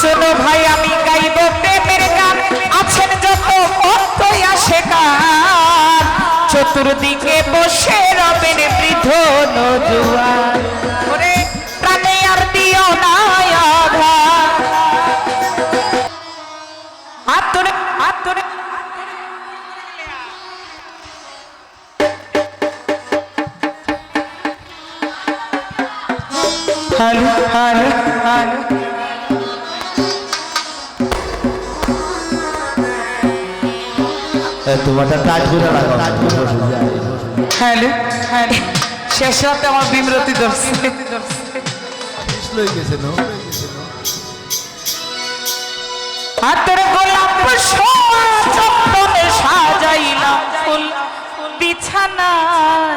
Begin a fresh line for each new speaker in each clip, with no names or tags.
শোনো ভাই আমি গাইব প্রেমের গান। আছেন আসে চতুর্দিকে বসে রবেন বৃদ্ধ নজুয়ান। হ্যালো হ্যালো হ্যালো
তোমারটা কাজ করে লাগাও
হ্যালো হ্যালো শেষ রাতে আমার বিমরতি ধরছে। হাতের গোলাপ সাজাইলাম ফুল। বিছানায়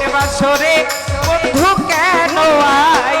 বাসরে বন্ধু কেন আইলা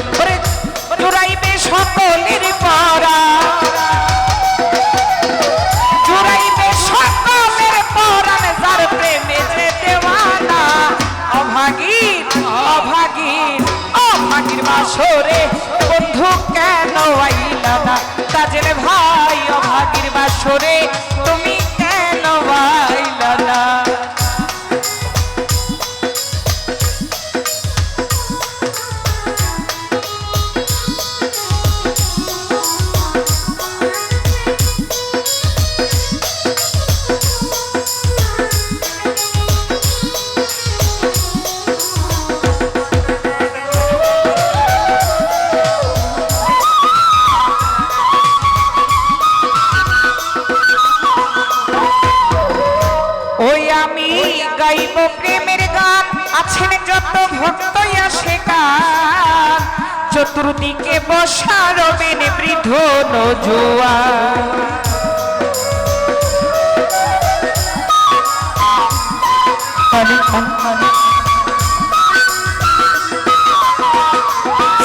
বাসরে বন্ধু কেন আইলা না? কাজের ভাই অভাগীর বাসরে তুমি আছেন যত ভক্ত আসে চতুর্দিকে বসা রবেন বৃদ্ধ নজুয়া।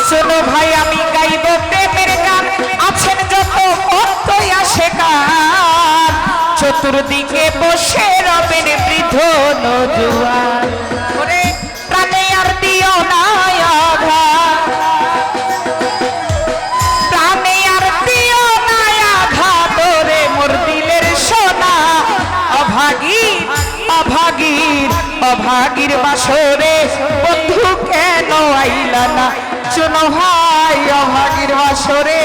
শোনো ভাই আমি গাইব প্রেমের গান আছেন যত কতই আসে চতুর্দিকে বসে রবেন বৃদ্ধ নজুয়ান শোনো ভাই অভাগীর বাসরে।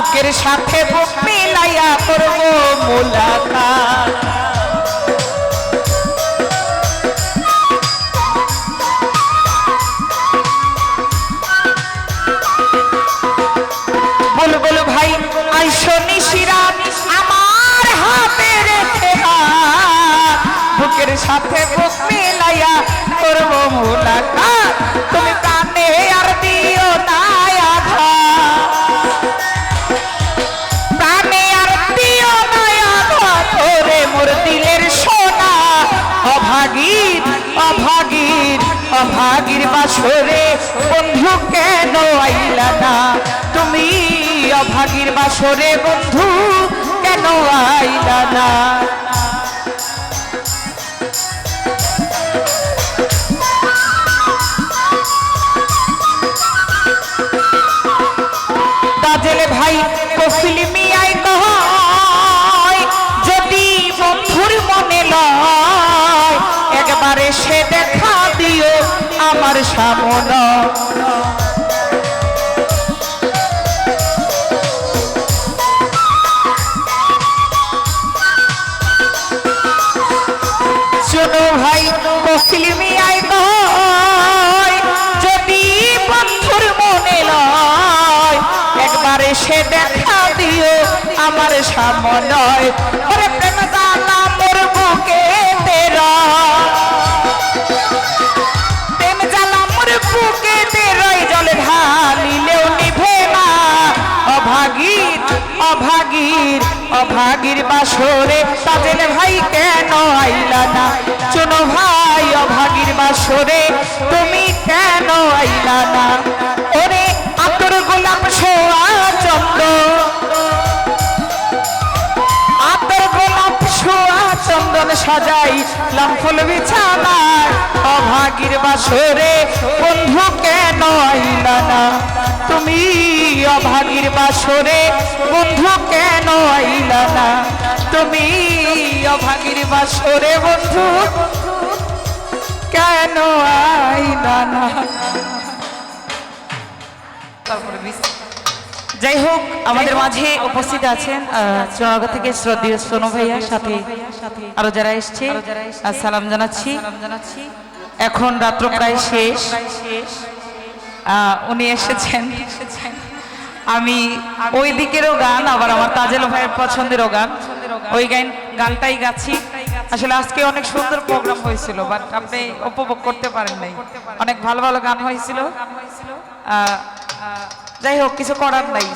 বুকের সাথে বুক মিলাইয়া করব মোলাকাত। ভাই বুকের সাথে বুক মিলাইয়া করব মোলাকাত। তুমি কেন আইলা না তুমি অভাগীর বাসরে বন্ধু, কেন আইলা না তাজেলে ভাই কফিল মিয়াই কয়, যদি বন্ধুর মনে লয়, একবারে সে দেখা দিও আমার সামন। আমার সামনয় অভাগীর অভাগীর বাসরে তাজেলে ভাই কেন আইলা না? চুনো ভাই, অভাগীর বাসরে তুমি কেন আইলা না? ওরে আতর সোয়া চন্দ্র। সাজাই লামফুল বিছানায় অভাগীর বাসরে, বন্ধু কেন আইলা না? তুমি অভাগীর বাসরে, বন্ধু কেন আইলা না? তুমি অভাগীর বাসরে, বন্ধু কেন আইলা না? তারপরে যাই হোক, আমাদের মাঝে উপস্থিত আছেন চুয়াডাঙ্গা থেকে শ্রদ্ধেয় সোনু ভাইয়া, সাথে আরও যারা এসছে সালাম জানাচ্ছি। এখন রাত্র প্রায় শেষ। উনি এসেছেন। আমি ওই দিকেরও গান, আবার আমার তাজেল ভাইয়ের পছন্দেরও গান। ওই গান গানটাই গাছি আসলে আজকে অনেক সুন্দর প্রোগ্রাম হয়েছিল বাট আপনি উপভোগ করতে পারেন নাই। অনেক ভালো ভালো গান হয়েছিল। যাই হোক কিছু করার নাই।